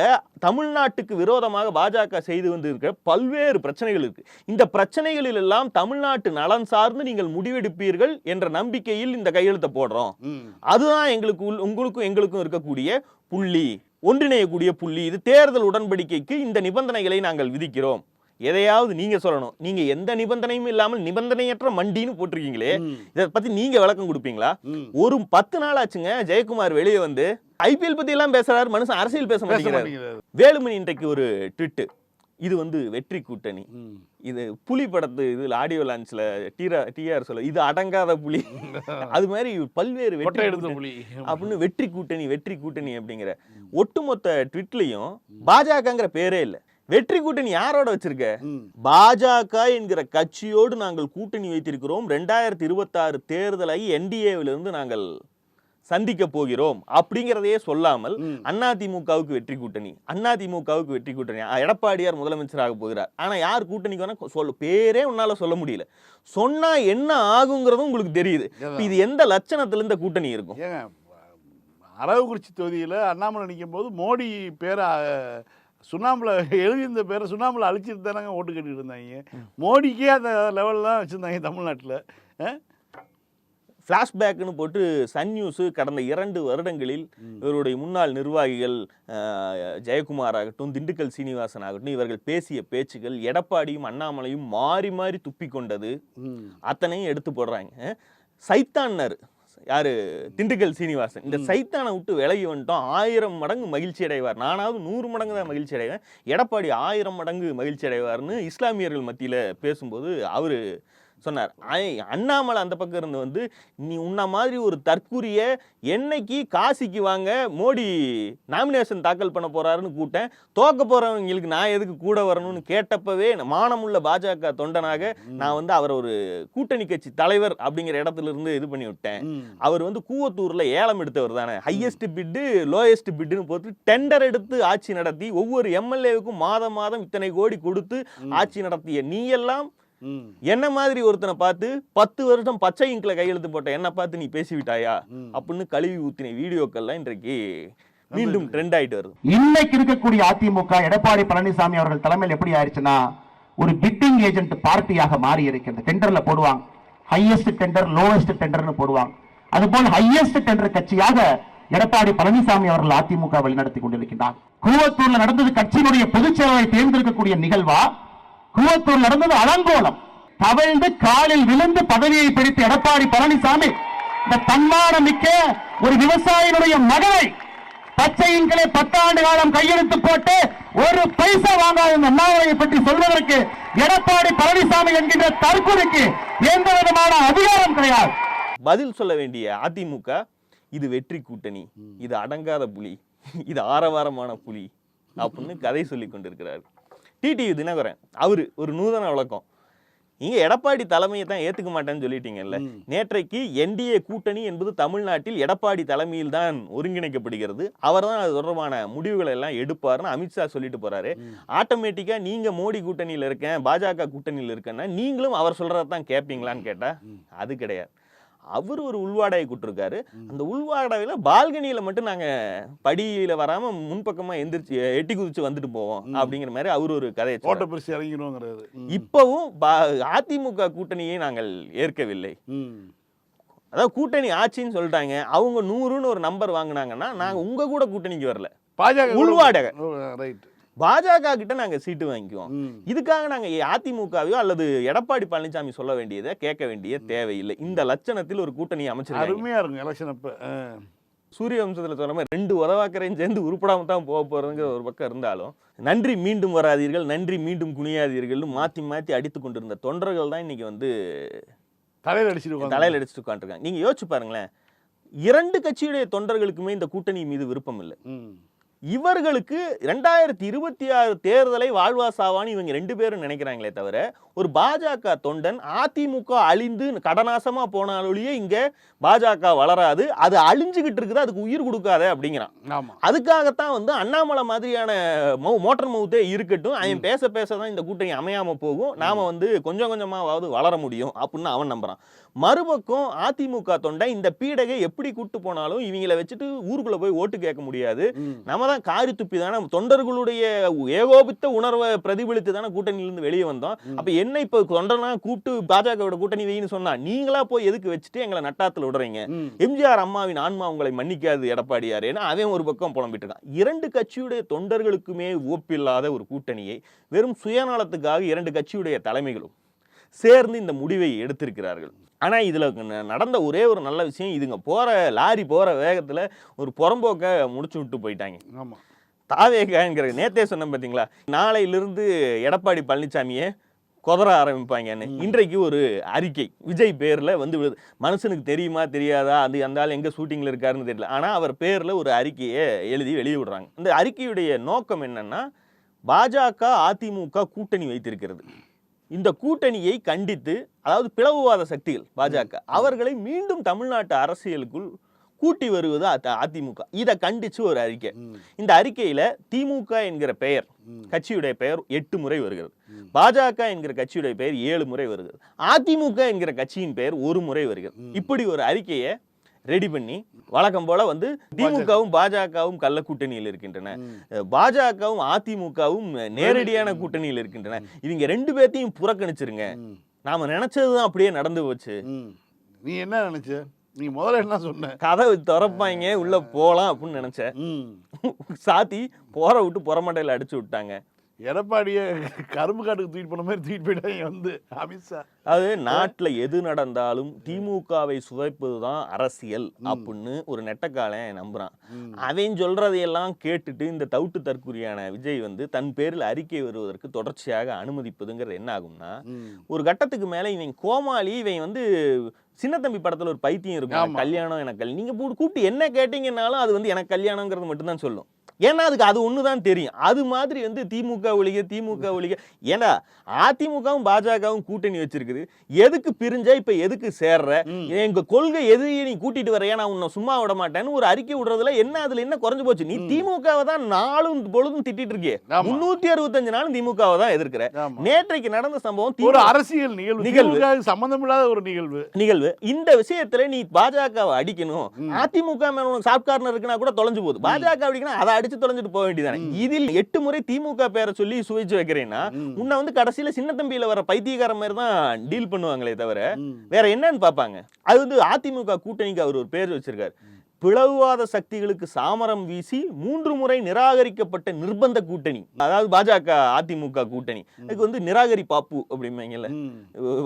தமிழ்நாட்டுக்கு விரோதமாக பாஜக செய்து வந்திருக்கிற பல்வேறு பிரச்சனைகள் இருக்கு. இந்த பிரச்சனைகளில் எல்லாம் தமிழ்நாட்டு நலன் சார்ந்து நீங்கள் முடிவெடுப்பீர்கள் என்ற நம்பிக்கையில் இந்த கையெழுத்தை போடுறோம். அதுதான் எங்களுக்கு உங்களுக்கும் எங்களுக்கும் இருக்கக்கூடிய புள்ளி. ஒன்றிணையக்கூடிய புள்ளி. இது தேர்தல் உடன்படிக்கைக்கு இந்த நிபந்தனைகளை நாங்கள் விதிக்கிறோம். எதையாவது நீங்க சொல்லணும். நீங்க எந்த நிபந்தனையும் இல்லாமல் நிபந்தனையற்ற மண்டின்னு போட்டிருக்கீங்களே. இதை பத்தி நீங்க விளக்கம் கொடுப்பீங்களா. ஒரு பத்து நாள் ஆச்சுங்க ஜெயக்குமார் வெளியே வந்து ஐபிஎல் பத்தி எல்லாம் பேசுறாரு மனுஷன் அரசியல் பேச மாட்டேங்கிறாரு. வேலுமணி இன்றைக்கு ஒரு ட்விட்டு இது வந்து வெற்றி கூட்டணி. இது புலி படத்து இதில் ஆடியோ லான்ச்ல டீரா டிஆர் சொல்ல இது அடங்காத புலி. அது மாதிரி பல்வேறு வெற்றி எடுத்த புலி. அப்படின்னு வெற்றி கூட்டணி வெற்றி கூட்டணி அப்படிங்கிற ஒட்டுமொத்த ட்விட்லையும் பாஜகங்கிற பேரே இல்லை. வெற்றி கூட்டணி யாரோட வச்சிருக்க. பாஜக என்கிற கட்சியோடு நாங்கள் கூட்டணி வைத்திருக்கிறோம். ரெண்டாயிரத்தி இருபத்தாறு தேர்தலை என்டிஏவிலிருந்து நாங்கள் சந்திக்க போகிறோம். அப்படிங்கிறதையே சொல்லாமல். அதிமுகவுக்கு வெற்றி கூட்டணி அதிமுகவுக்கு வெற்றி கூட்டணி. எடப்பாடியார் முதலமைச்சராக போகிறார். ஆனா யார் கூட்டணிக்கு வேணா சொல்ல பேரே உன்னால சொல்ல முடியல. சொன்னா என்ன ஆகுங்கிறதும் உங்களுக்கு தெரியுது. இது எந்த லட்சணத்துல இந்த கூட்டணி இருக்கும்? அரவக்குறிச்சி தொகுதியில் அண்ணாமலை நிற்கும் போது மோடி பேரை சுண்ணாம்புல எழுதியிருந்த பேரை சுண்ணாம்புல அழிச்சிட்டு தானங்க ஓட்டு கட்டிட்டு இருந்தாங்க. மோடிக்கே அந்த லெவலில் தான் வச்சுருந்தாங்க தமிழ்நாட்டில். ஃப்ளாஷ்பேக்னு போட்டு சன் நியூஸ் கடந்த இரண்டு வருடங்களில் இவருடைய முன்னாள் நிர்வாகிகள் ஜெயக்குமார் ஆகட்டும் திண்டுக்கல் சீனிவாசன் ஆகட்டும் இவர்கள் பேசிய பேச்சுகள் எடப்பாடியும் அண்ணாமலையும் மாறி மாறி துப்பி கொண்டது அத்தனையும் எடுத்து போடுறாங்க. சைத்தான்னர். யாரு? திண்டுக்கல் சீனிவாசன். இந்த சைத்தானை விட்டு விலகி வந்துட்டோம். ஆயிரம் மடங்கு மகிழ்ச்சி அடைவார். நானாவது நூறு மடங்கு தான் மகிழ்ச்சி அடைவேன். எடப்பாடி ஆயிரம் மடங்கு மகிழ்ச்சி அடைவார்னு இஸ்லாமியர்கள் மத்தியில் பேசும்போது அவரு சொன்னார். அண்ணாமலை அந்த பக்கம் இருந்து வந்து நீ உன்ன மாதிரி ஒரு தற்குறிய என்னைக்கு காசிக்கு வாங்க மோடி நாமினேஷன் தாக்கல் பண்ண போறாருன்னு கூட்டேன் தோக்க போறவங்களுக்கு நான் எதுக்கு கூட வரணும்னு கேட்டப்பவே மானமுள்ள பாஜக தொண்டனாக நான் வந்து அவர் ஒரு கூட்டணி கட்சி தலைவர் அப்படிங்கிற இடத்துல இருந்து இது பண்ணி விட்டேன். அவர் வந்து கூவத்தூர்ல ஏலம் எடுத்தவர் தானே. ஹையஸ்ட் பிட்டு லோயஸ்ட் பிட்டுன்னு போட்டு டெண்டர் எடுத்து ஆட்சி நடத்தி ஒவ்வொரு எம்எல்ஏவுக்கும் மாதம் மாதம் இத்தனை கோடி கொடுத்து ஆட்சி நடத்திய நீ எல்லாம் என்ன மாதிரி ஒருத்தனை பார்த்து பத்து வருஷம் பச்சை இங்க்ல கையெழுத்து போட்ட என்ன பார்த்து நீ பேசிவிட்டாயா. அப்படின்னு கழுவி ஊத்தின வீடியோக்கள்லாம் இன்றைக்கு மீண்டும் ட்ரெண்ட் ஆயிட்டு வருது. இன்னைக்கு இருக்கக்கூடிய அதிமுக எடப்பாடி பழனிசாமி அவர்கள் தலைமையில் எப்படி ஆயிடுச்சுன்னா ஒரு பிட்டிங் ஏஜென்ட் பார்ட்டியாக மாறி இருக்கிறது. டெண்டர்ல போடுவாங்க. ஹையஸ்ட் டெண்டர் லோவஸ்ட் டெண்டர்னு போடுவாங்க. அதுபோல் ஹையஸ்ட் டெண்டர் கட்சியாக எடப்பாடி பழனிசாமி அவர்கள் அதிமுக வழிநடத்தி கொண்டிருக்கின்றார். கூவத்தூர்ல நடந்தது கட்சியினுடைய பொதுச் செயலாளரை தேர்ந்தெடுக்கக்கூடிய நிகழ்வா? கூவத்தூர் நடந்தது அலங்கோலம். தவழ்ந்து காலில் விழுந்து பதவியை பிடித்த எடப்பாடி பழனிசாமி இந்த தன்மானம் மிக்க ஒரு விவசாயினுடைய மகனை பச்சையின்களை பத்தாண்டு காலம் கையெழுத்து போட்டு ஒரு பைசா வாங்காத இந்த அண்ணாமலையை பற்றி சொல்வதற்கு எடப்பாடி பழனிசாமி என்கின்ற தற்கொலைக்கு எந்த விதமான அதிகாரம் கிடையாது. பதில் சொல்ல வேண்டிய அதிமுக இது வெற்றி கூட்டணி இது அடங்காத புலி இது ஆரவாரமான புலி அப்படின்னு கதை சொல்லி கொண்டிருக்கிறார்கள். டிடிவி தினகரன் அவரு ஒரு நூதன விளக்கம். இங்க எடப்பாடி தலைமையை தான் ஏத்துக்க மாட்டேன்னு சொல்லிட்டீங்கல்ல. நேற்றைக்கு என்டிஏ கூட்டணி என்பது தமிழ்நாட்டில் எடப்பாடி தலைமையில் தான் ஒருங்கிணைக்கப்படுகிறது. அவர் தான் அது தொடர்பான முடிவுகளை எல்லாம் எடுப்பார்னு அமித்ஷா சொல்லிட்டு போறாரு. ஆட்டோமேட்டிக்கா நீங்க மோடி கூட்டணியில இருக்கேன் பாஜக கூட்டணியில் இருக்கேன்னா நீங்களும் அவர் சொல்றதை தான் கேட்பீங்களான்னு கேட்டா அது கிடையாது. அவர் ஒரு உள்வாடையை கூட்டிருக்காரு அந்த உள்வாடையில பால்கனியில மட்டும் நாங்க படியில வராம முன்பக்கமா எந்திரிச்சு எட்டி குதிச்சு வந்துட்டு போவோம் அப்படிங்கிற மாதிரி அவர் ஒரு கதையை ஓட்ட சொல்றாரு. பிரிச்சு இறங்கிடுவோங்கிறது. இப்பவும் அதிமுக கூட்டணியை நாங்கள் ஏற்கவில்லை. அதாவது கூட்டணி ஆட்சின்னு சொல்லிட்டாங்க. அவங்க நூறுன்னு ஒரு நம்பர் வாங்குனாங்கன்னா நாங்க உங்க கூட கூட்டணிக்கு வரல. பாஜக உள்வாடகை. ரைட் பாஜக கிட்ட நாங்க சீட்டு வாங்கிக்குவோம். இதுக்காக நாங்க அதிமுகவையோ அல்லது எடப்பாடி பழனிசாமி சொல்ல வேண்டியதை கேட்க வேண்டிய தேவையில்லை. இந்த லட்சணத்தில் ஒரு கூட்டணி அமைச்சிருக்காங்க. அருமையா இருக்கும் எலெக்ஷன் அப்ப. சூரிய வம்சத்துல சொன்ன மாதிரி ரெண்டு உதவாக்கரையும் சேர்ந்து உருப்படாம தான் போக போறதுங்கிற ஒரு பக்கம் இருந்தாலும் நன்றி மீண்டும் வராதீர்கள் நன்றி மீண்டும் குனியாதீர்கள்னு மாத்தி மாத்தி அடித்து கொண்டிருந்த தொண்டர்கள் தான் இன்னைக்கு வந்து தலையில அடிச்சிட்டு தலையில அடிச்சுட்டு உட்காந்துருக்காங்க நீங்க யோசிச்சு பாருங்களேன் இரண்டு கட்சியுடைய தொண்டர்களுக்குமே இந்த கூட்டணி மீது விருப்பம் இல்லை. இவர்களுக்கு ரெண்டாயிரத்தி இருபத்தி ஆறு தேர்தலை வாழ்வாசாவான்னு இவங்க ரெண்டு பேரும் நினைக்கிறாங்களே தவிர ஒரு பாஜக தொண்டன் அதிமுக அழிந்து கடனாசமா போனாலொழியே இங்க பாஜக வளராது அது அழிஞ்சுகிட்டு இருக்குது அதுக்கு உயிர் கொடுக்காத அப்படிங்கிறான். அதுக்காகத்தான் வந்து அண்ணாமலை மாதிரியான மௌ- மோட்டர் மவுத்தே இருக்கட்டும் அவன் பேச பேச தான் இந்த கூட்டணி அமையாம போகும் நாம வந்து கொஞ்சம் கொஞ்சமாவது வளர முடியும் அப்படின்னு அவன் நம்புறான். மறுபக்கம் அதிமுக தொண்டை இந்த பீடகை எப்படி கூட்டு போனாலும் இவங்கள வச்சுட்டு ஊருக்குள்ள போய் ஓட்டு கேட்க முடியாது. ம். நம்ம தான் காரி துப்பி தானே தொண்டர்களுடைய ஏகோபித்த உணர்வை பிரதிபலித்து தானே கூட்டணியிலிருந்து வெளியே வந்தோம். அப்ப என்ன இப்ப தொண்டனா கூப்பிட்டு பாஜகவோட கூட்டணி வைன்னு சொன்னா நீங்களா போய் எதுக்கு வச்சுட்டு எங்களை நட்டாத்துல விடுறீங்க? எம்ஜிஆர் அம்மாவின் ஆன்மா உங்களை மன்னிக்காது எடப்பாடியார் ஏன்னா அவன் ஒரு பக்கம் புலம்பிட்டு இருக்கான் இரண்டு கட்சியுடைய தொண்டர்களுக்குமே ஒப்பில்லாத ஒரு கூட்டணியை வெறும் சுயநலத்துக்காக இரண்டு கட்சியுடைய தலைமைகளும் சேர்ந்து இந்த முடிவை எடுத்திருக்கிறார்கள். ஆனா இதுல நடந்த ஒரே ஒரு நல்ல விஷயம் இதுங்க போற லாரி போற வேகத்துல ஒரு புறம்போக்க முடிச்சு விட்டு போயிட்டாங்க. ஆமா. தாவேகாங்கிற நேத்தே சொன்னேன் பார்த்தீங்களா நாளையிலிருந்து எடப்பாடி பழனிசாமியை கொதற ஆரம்பிப்பாங்கன்னு. இன்றைக்கு ஒரு அறிக்கை விஜய் பேர்ல வந்து விழுது. மனுஷனுக்கு தெரியுமா தெரியாதா? அது அந்த ஆள் எங்க ஷூட்டிங்ல இருக்காருன்னு தெரியல. ஆனா அவர் பேர்ல ஒரு அறிக்கையை எழுதி வெளியே விடுறாங்க. இந்த அறிக்கையுடைய நோக்கம் என்னன்னா பாஜக அதிமுக கூட்டணி வைத்திருக்கிறது. இந்த கூட்டணியை கண்டித்து அதாவது பிளவுவாத சக்திகள் பாஜக அவர்களை மீண்டும் தமிழ்நாட்டு அரசியலுக்குள் கூட்டி வருவது அதிமுக. இதை கண்டிச்சு ஒரு அறிக்கை. இந்த அறிக்கையில திமுக என்கிற பெயர் கட்சியுடைய பெயர் எட்டு முறை வருகிறது. பாஜக என்கிற கட்சியுடைய பெயர் ஏழு முறை வருகிறது. அதிமுக என்கிற கட்சியின் பெயர் ஒரு முறை வருகிறது. இப்படி ஒரு அறிக்கையை ரெடி பண்ணி வழக்கம் போல வந்து திமுகவும் பாஜகவும் கள்ள கூட்டணியில் இருக்கின்றன பாஜகவும் அதிமுகவும் நேரடியான கூட்டணியில் இருக்கின்றன. இவங்க ரெண்டு பேர்த்தையும் புறக்கணிச்சிருங்க. நாம நினைச்சதுதான் அப்படியே நடந்து போச்சு. நீ என்ன நினைச்ச? நீ முதல்ல என்ன சொன்ன? கதவை திறப்பாங்க உள்ள போலாம் அப்படின்னு நினைச்சேன் ம். சாத்தி போற விட்டு புறமண்டையில அடிச்சு விட்டாங்க. எடப்பாடியை கரும்பு காட்டுக்கு தூக்கிட்டு போன மாதிரி தூக்கிட்டு போயிட்டாங்க வந்து அமித்ஷா. அது நாட்டுல எது நடந்தாலும் திமுகவை சுவைப்பதுதான் அரசியல் அப்படின்னு ஒரு நெட்டக்காலன் நம்புறான். அவன் சொல்றதையெல்லாம் கேட்டுட்டு இந்த தவுட்டு தற்குறியான விஜய் வந்து தன் பேரில் அறிக்கை வருவதற்கு தொடர்ச்சியாக அனுமதிப்பதுங்கிறது என்ன ஆகும்னா. ஒரு கட்டத்துக்கு மேல இவன் கோமாளி இவன் வந்து சின்ன தம்பி படத்துல ஒரு பைத்தியம் இருக்கும். கல்யாணம் எனக்கு நீங்க கூப்பிட்டு என்ன கேட்டீங்கன்னாலும் அது வந்து எனக்கு கல்யாணங்கிறது மட்டும்தான் சொல்லும். ஏன்னா அதுக்கு அது ஒண்ணுதான் தெரியும். அது மாதிரி வந்து திமுக ஒழிக திமுக ஒழிக. ஏன்னா அதிமுகவும் பாஜகவும் கூட்டணி வச்சிருக்குது. எதுக்கு பிரிஞ்சா இப்ப எதுக்கு சேர்ற? எங்க கொள்கை எதையே நீ கூட்டிட்டு வரையா நான் உன்னை சும்மா விட மாட்டேன்னு ஒரு அறிக்கை விடுறதுல என்ன அதுல என்ன குறைஞ்சு போச்சு? நீ திமுகவை தான் நாளும் பொழுதும் திட்டிட்டு இருக்கியே. ஆமா. முன்னூத்தி அறுபத்தஞ்சு நாளும் திமுகவை தான் எதிர்க்கிற. நேற்றைக்கு நடந்த சம்பவம் ஒரு அரசியல் நிகழ்வு. நிகழ்வு. நிகழ்வு சம்பந்தமில்லாத ஒரு நிகழ்வு. நிகழ்வு. இந்த விஷயத்துல நீ பாஜகவை அடிக்கணும். அதிமுக மேல உனக்கு சாஃப்ட் கார்னர் இருக்குன்னா கூட தொலைஞ்சு போகுது. பாஜக அடிக்கணும் அதை அடிச்சு தொலைஞ்சிட்டு போக வேண்டியதானே இதில் எட்டு முறை திமுக பேரை சொல்லி சுவைச்சு வைக்கிறேன்னா உன்னை வந்து கடைசியில சின்ன தம்பியில வர பைத்தியக்கார மாதிரி தான் டீல் பண்ணுவாங்களே தவிர வேற என்னன்னு பார்ப்பாங்க? அது வந்து அதிமுக கூட்டணிக்கு அவர் ஒரு பேர் வச்சிருக்காரு. பிளவுவாத சக்திகளுக்கு சாமரம் வீசி மூன்று முறை நிராகரிக்கப்பட்ட நிர்பந்த கூட்டணி. அதாவது பாஜக அதிமுக கூட்டணி. அதுக்கு வந்து நிராகரி பாப்பு அப்படிம்பாங்கல்ல.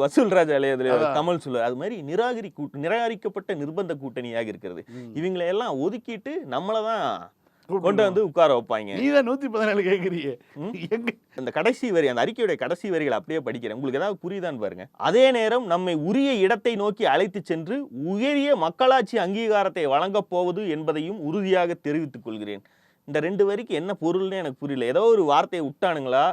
வசூல் ராஜா அதுல கமல் சொல்லுவார் அது மாதிரி நிராகரி கூட்டு நிராகரிக்கப்பட்ட நிர்பந்த கூட்டணியாக இருக்கிறது. இவங்களை எல்லாம் ஒதுக்கிட்டு நம்மளை தான் கொண்டு வந்து உட்கார வைப்பாங்க. நீ தான் நூத்தி பதினேழு கேக்குறியே எங்க? அந்த கடைசி வரி அந்த அறிக்கையுடைய கடைசி வரிகள் அப்படியே படிக்கிறேன். உங்களுக்கு ஏதாவது புரியுதான்னு பாருங்க. அதே நேரம் நம்மை உரிய இடத்தை நோக்கி அழைத்து சென்று உயரிய மக்களாட்சி அங்கீகாரத்தை வழங்கப் போவது என்பதையும் உறுதியாக தெரிவித்துக் கொள்கிறேன். இந்த ரெண்டு வரிக்கு என்ன பொருள்னு எனக்கு புரியல. ஏதோ ஒரு வார்த்தையை விட்டானுங்களா?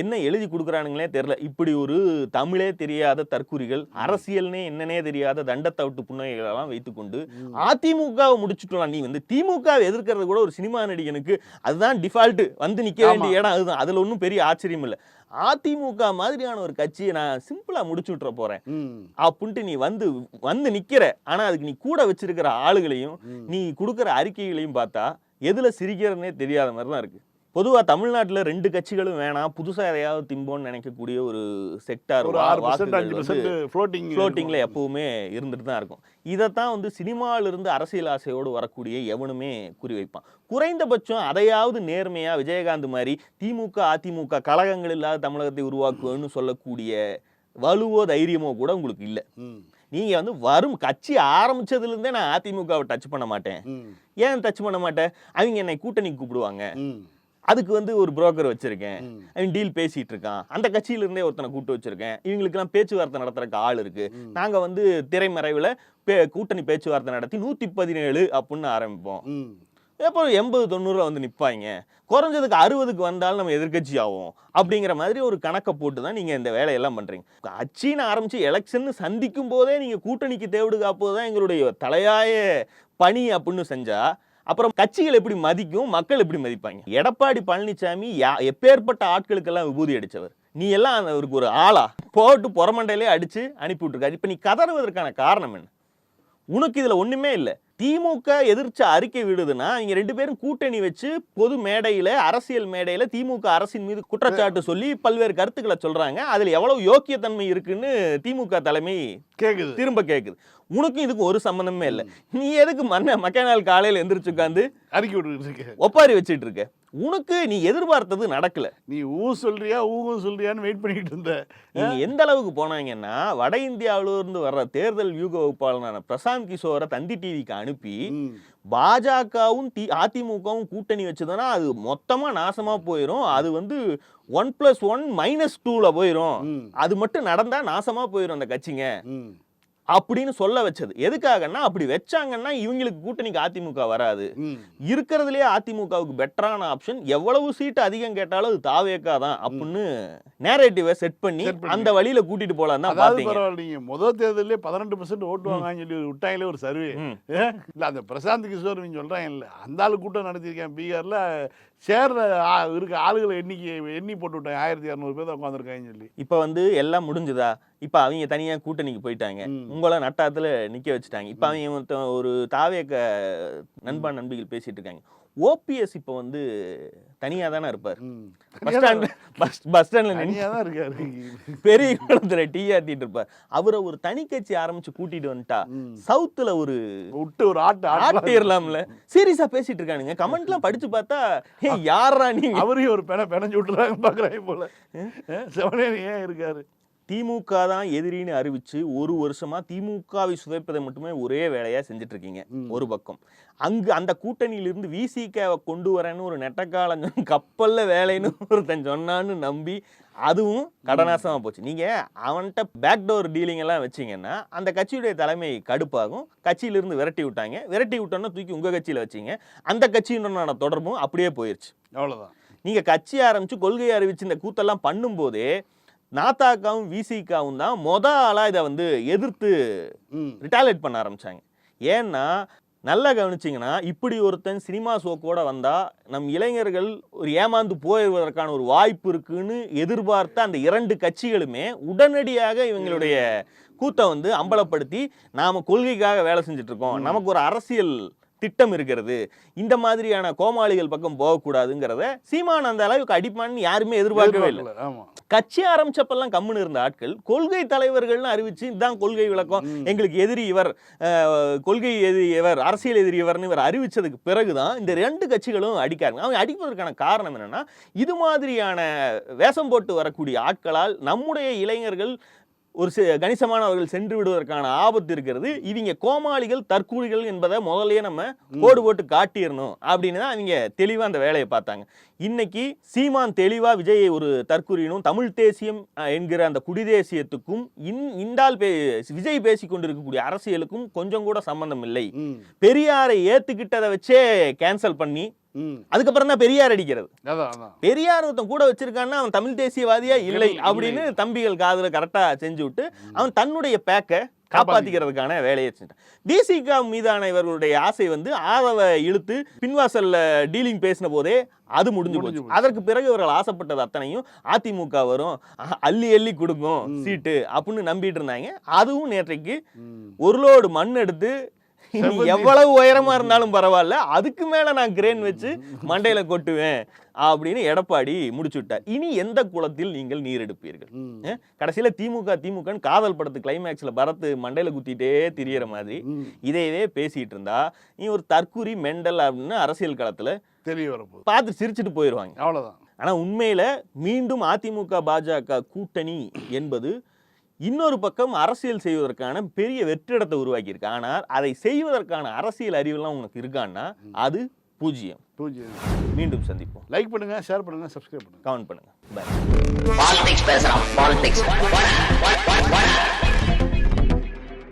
என்ன எழுதி கொடுக்குறானுங்களே தெரியல. இப்படி ஒரு தமிழே தெரியாத தற்குறிகள் அரசியல்னே என்னன்னே தெரியாத தண்டத்தை விட்டு புன்னகைகளெல்லாம் வைத்துக்கொண்டு அதிமுகவை முடிச்சுட்டலாம். நீ வந்து திமுகவை எதிர்க்கிறது கூட ஒரு சினிமா நடிகனுக்கு அதுதான் டிஃபால்ட் வந்து நிக்க வேண்டிய இடம் அதுதான். அதுல ஒன்றும் பெரிய ஆச்சரியம் இல்லை. அதிமுக மாதிரியான ஒரு கட்சியை நான் சிம்பிளா முடிச்சு விட்டுற போறேன். அப்படின்ட்டு நீ வந்து வந்து நிக்கிற. ஆனா அதுக்கு நீ கூட வச்சிருக்கிற ஆளுகளையும் நீ கொடுக்குற அறிக்கைகளையும் பார்த்தா எதுல சிரிக்கிறதுனே தெரியாத மாதிரி தான் இருக்கு. பொதுவா தமிழ்நாட்டுல ரெண்டு கட்சிகளும் வேணாம் புதுசா எதையாவது திம்போன்னு நினைக்கக்கூடிய ஒரு செக்டார் ஒரு ஆறு பர்சன்ட் அஞ்சு பர்சன்ட் ஃப்ளோட்டிங் ஃப்ளோட்டிங்ல எப்பவுமே இருந்துட்டு தான் இருக்கும். இதைத்தான் வந்து சினிமாவில இருந்து அரசியல் ஆசையோடு வரக்கூடிய எவனுமே குறிவைப்பான். குறைந்தபட்சம் அதையாவது நேர்மையா விஜயகாந்த் மாதிரி திமுக அதிமுக கழகங்கள் இல்லாத தமிழகத்தை உருவாக்குவேன்னு சொல்லக்கூடிய வலுவோ தைரியமோ கூட உங்களுக்கு இல்லை. நீங்க வந்து வரும் கட்சி ஆரம்பிச்சதுல இருந்தே நான் அதிமுகவை டச் பண்ண மாட்டேன். ஏன் டச் பண்ண மாட்டேன்? அவங்க என்னை கூட்டணிக்கு கூப்பிடுவாங்க. அதுக்கு வந்து ஒரு புரோக்கர் வச்சிருக்கேன். அவன் டீல் பேசிட்டு இருக்கான் அந்த கட்சியில இருந்தே ஒருத்தனை கூட்டு வச்சிருக்கேன். இவங்களுக்கெல்லாம் பேச்சுவார்த்தை நடத்துறதுக்கு ஆள் இருக்கு. நாங்க வந்து திரைமறைவுல பே- கூட்டணி பேச்சுவார்த்தை நடத்தி நூத்தி பதினேழு அப்படின்னு ஆரம்பிப்போம். எப்போ எண்பது தொண்ணூறில் வந்து நிற்பாங்க குறைஞ்சதுக்கு அறுபதுக்கு வந்தாலும் நம்ம எதிர்க்கட்சி ஆகும் அப்படிங்கிற மாதிரி ஒரு கணக்கை போட்டு தான் நீங்கள் இந்த வேலையெல்லாம் பண்ணுறீங்க அச்சின்னு ஆரம்பித்து எலெக்ஷன் சந்திக்கும் போதே நீங்கள் கூட்டணிக்கு தேவடு காப்பது தான் எங்களுடைய தலையாய பணி அப்படின்னு செஞ்சால் அப்புறம் கட்சிகள் எப்படி மதிக்கும் மக்கள் எப்படி மதிப்பாங்க? எடப்பாடி பழனிசாமி யா- எப்பேற்பட்ட ஆட்களுக்கெல்லாம் விபூதி அடித்தவர் நீ எல்லாம் அவருக்கு ஒரு ஆளா? போட்டு புறமண்டையிலே அடித்து அனுப்பி விட்டுருக்காரு இப்போ நீ கதறுவதற்கான காரணம் என்ன? உனக்கு இதில் ஒன்றுமே இல்லை. திமுக எதிர்த்து அறிக்கை விடுதுன்னா இவங்க ரெண்டு பேரும் கூட்டணி வச்சு பொது மேடையில அரசியல் மேடையில திமுக அரசின் மீது குற்றச்சாட்டு சொல்லி பல்வேறு கருத்துக்களை சொல்றாங்க. அதுல எவ்வளவு யோக்கியத்தன்மை இருக்குன்னு திமுக தலைமை கேக்குது. திரும்ப கேக்குது. உனக்கும் இதுக்கு ஒரு சம்பந்தமே இல்ல. நீ எதுக்கு மன்ன மக்கள் நாள் காலையில எந்திரிச்சு உட்காந்து அறிக்கை இருக்க? ஒப்பாரி வச்சிட்டு இருக்க? உனக்கு நீ எதிர்பார்த்தது நடக்கல நீ ஊ சொல்றியா ஊகும் சொல்றியான்னு வெயிட் பண்ணிட்டு இருந்த நீங்க எந்த அளவுக்கு போனாங்கன்னா வட இந்தியாவில இருந்து வர்ற தேர்தல் வியூக வகுப்பாளரான பிரசாந்த் கிஷோரை தந்தி டிவிக்கு அனுப்பி. பாஜகவும் தி அதிமுகவும் கூட்டணி வச்சதுன்னா அது மொத்தமா நாசமா போயிடும் அது வந்து ஒன் பிளஸ் ஒன் மைனஸ் டூல போயிடும் ம். அது மட்டும் நடந்தா நாசமா போயிடும் அந்த கட்சிங்க. அப்படின்னு சொல்ல வச்சது. எதுக்காகன்னா அப்படி வச்சாங்கன்னா இவங்களுக்கு கூட்டணிக்கு அதிமுக வராது. ம். இருக்கிறதுலயே அதிமுகவுக்கு பெட்டரான ஆப்ஷன் எவ்வளவு சீட்டு அதிகம் கேட்டாலும் அது தாவேக்கா தான் அப்படின்னு நேரேட்டிவை செட் பண்ணி. அந்த வழியில கூட்டிட்டு போலாம் தான் பரவாயில்ல நீங்க முதல் தேர்தலே பதினெட்டு பர்சன்ட் ஓட்டு வாங்கன்னு சொல்லி ஒரு விட்டாங்களே ஒரு சர்வே. இல்ல அந்த பிரசாந்த் கிஷோர் நீங்க சொல்றாங்க இல்ல அந்த ஆளு கூட்டம் நடத்திருக்கேன் பீகார்ல. சேர்ற இருக்க ஆளுகளை எண்ணிக்கை எண்ணி போட்டு விட்டாங்க ஆயிரத்தி இரநூறு பேர் உட்காந்துருக்காங்கன்னு சொல்லி. இப்ப வந்து எல்லாம் முடிஞ்சுதா? இப்ப அவங்க தனியா கூட்டணிக்கு போயிட்டாங்க. உங்களை நட்டாத்துல நிக்க வச்சுட்டாங்க. இப்ப அவங்க மொத்தம் ஒரு தாவேக்க நண்பா நண்பிகள் பேசிட்டு இருக்காங்க. ஓபிஎஸ் இப்ப வந்து தனியா தானே இருப்பார். பஸ் ஸ்டாண்ட் பஸ் பஸ் ஸ்டாண்ட்ல நின்று தனியா தான் இருக்காரு. பெரிய குளத்துல டீ ஆத்திட்டு இருப்பார். அவரை ஒரு தனி கட்சி ஆரம்பிச்சு கூட்டிட்டு வந்துட்டா. சவுத்துல ஒரு விட்டு ஒரு ஆட்டு ஆட்டு ஆட்டிடலாம்ல சீரியஸா பேசிட்டு இருக்கானுங்க. கமெண்ட்லாம் படிச்சு பார்த்தா ஹே யாரா நீங்க? அவரையும் ஒரு பெண பெனஞ்சு விட்டுறாங்க பாக்குறாங்க போல. செவனேனி ஏன் இருக்காரு? திமுக தான் எதிரின்னு அறிவிச்சு ஒரு வருஷமா திமுகவை சுதைப்பதை மட்டுமே ஒரே வேலையா செஞ்சுட்டு இருக்கீங்க ஒரு பக்கம். அங்கு அந்த கூட்டணியிலிருந்து விசிகாவை கொண்டு வரேன்னு ஒரு நெட்டக்காலம் சொன்ன கப்பல்ல வேலைன்னு ஒருத்தன் சொன்னான்னு நம்பி அதுவும் கடனாசமா போச்சு. நீங்க அவன்கிட்ட பேக்டோர் டீலிங் எல்லாம் வச்சீங்கன்னா அந்த கட்சியுடைய தலைமை கடுப்பாகும். கட்சியிலிருந்து விரட்டி விட்டாங்க. விரட்டி விட்டோன்னா தூக்கி உங்க கட்சியில வச்சீங்க. அந்த கட்சியினுடனான தொடர்பும் அப்படியே போயிருச்சு. அவ்வளவுதான். நீங்க கட்சி ஆரம்பிச்சு கொள்கை அறிவிச்சு இந்த கூத்தெல்லாம் பண்ணும்போதே நாத்தாக்காவும் விசிகாவும் தான் மொத ஆளா இதை வந்து எதிர்த்து. ரிட்டாலேட் பண்ண ஆரம்பிச்சாங்க. ஏன்னா நல்லா கவனிச்சிங்கன்னா இப்படி ஒருத்தன் சினிமா ஷோக்கோட வந்தா நம் இளைஞர்கள் ஒரு ஏமாந்து போயிடுவதற்கான ஒரு வாய்ப்பு இருக்குன்னு எதிர்பார்த்த அந்த இரண்டு கட்சிகளுமே உடனடியாக இவங்களுடைய கூத்தை வந்து அம்பலப்படுத்தி நாம கொள்கைக்காக வேலை செஞ்சுட்டு இருக்கோம். நமக்கு ஒரு அரசியல் திட்டம் இருக்கிறது. இந்த மாதிரியான கோமாளிகள் பக்கம் போகக்கூடாதுங்கிறத சீமான் அந்த அளவுக்கு அடிப்பான்னு யாருமே எதிர்பார்க்கவே இல்லை. கட்சி ஆரம்பிச்சப்பெல்லாம் கம்முன்னு இருந்த ஆட்கள் கொள்கை தலைவர்கள்னு அறிவிச்சு இதுதான் கொள்கை விளக்கம். எங்களுக்கு எதிரி இவர் கொள்கை எதிரி இவர் அரசியல் எதிரி இவர்னு இவர் அறிவிச்சதுக்கு பிறகுதான் இந்த ரெண்டு கட்சிகளும் அடிக்காருங்க அவங்க அடிப்பதற்கான காரணம் என்னன்னா இது மாதிரியான வேஷம் போட்டு வரக்கூடிய ஆட்களால் நம்முடைய இளைஞர்கள் ஒரு கணிசமானவர்கள் சென்று விடுவதற்கான ஆபத்து இருக்கிறது. இவங்க கோமாளிகள் தற்கூலிகள் என்பதை முதல்லயே நம்ம கோடு போட்டு காட்டிடணும் அப்படின்னு தான் அவங்க தெளிவா அந்த வேலையை பார்த்தாங்க. இன்னைக்கு சீமான் தெளிவா விஜயை ஒரு தற்குறினும் தமிழ் தேசியம் என்கிற அந்த குடிதேசியத்துக்கும் இன் இந்தால் பே விஜய் பேசிக் கொண்டிருக்கக்கூடிய அரசியலுக்கும் கொஞ்சம் கூட சம்பந்தம் இல்லை. பெரியாரை ஏத்துக்கிட்டதை வச்சே கேன்சல் பண்ணி அதுக்கப்புறம் தான் பெரியார் அடிக்கிறது. பெரியார் ஒருத்தன் கூட வச்சிருக்கான்னா அவன் தமிழ் தேசியவாதியா இல்லை அப்படின்னு தம்பிகள் காதுல கரெக்டா செஞ்சு விட்டு அவன் தன்னுடைய பேக்க காப்பாத்திக்கிறதுக்கான வேலையை செஞ்சான் பிசிகா மீதான இவர்களுடைய ஆசை வந்து ஆதவ இழுத்து பின்வாசல்ல டீலிங் பேசின போதே அது முடிஞ்சு போச்சு அதற்கு பிறகு இவர்கள் ஆசைப்பட்டது அத்தனையும் அதிமுக வரும் அள்ளி அள்ளி கொடுக்கும் சீட்டு அப்படின்னு நம்பிட்டு இருந்தாங்க அதுவும் நேற்றைக்கு. ஒரு லோடு மண் எடுத்து. எவ்வளவு உயரமா இருந்தாலும் பரவாயில்ல. அதுக்கு மேல நான் கிரேன் வச்சு மண்டையில கொட்டுவேன் அப்படின்னு எடப்பாடி முடிச்சு விட்டார். இனி எந்த குளத்தில் நீங்கள் நீர் எடுப்பீர்கள்? கடைசியில திமுக திமுகன்னு காதல் படத்து கிளைமேக்ஸ்ல பரத் மண்டையில குத்திட்டே திரியற மாதிரி. இதையவே பேசிட்டு இருந்தா நீ ஒரு தற்குறி மெண்டல் அப்படின்னு அரசியல் களத்துல தெரிய வரப்போகுது. பார்த்து சிரிச்சுட்டு போயிடுவாங்க அவ்வளவுதான். ஆனா உண்மையில மீண்டும் அதிமுக பாஜக கூட்டணி என்பது இன்னொரு பக்கம் அரசியல் செய்வதற்கான பெரிய வெற்றிடத்தை உருவாக்கியிருக்கு. ஆனால் அதை செய்வதற்கான அரசியல் அறிவெல்லாம் உனக்கு இருக்கான்னா அது பூஜ்ஜியம். பூஜ்ஜியம். மீண்டும் சந்திப்போம். லைக் பண்ணுங்க ஷேர் பண்ணுங்க சப்ஸ்கிரைப் பண்ணுங்க. கமெண்ட் பண்ணுங்க. பாய் பாலிடிக்ஸ் பாலிடிக்ஸ்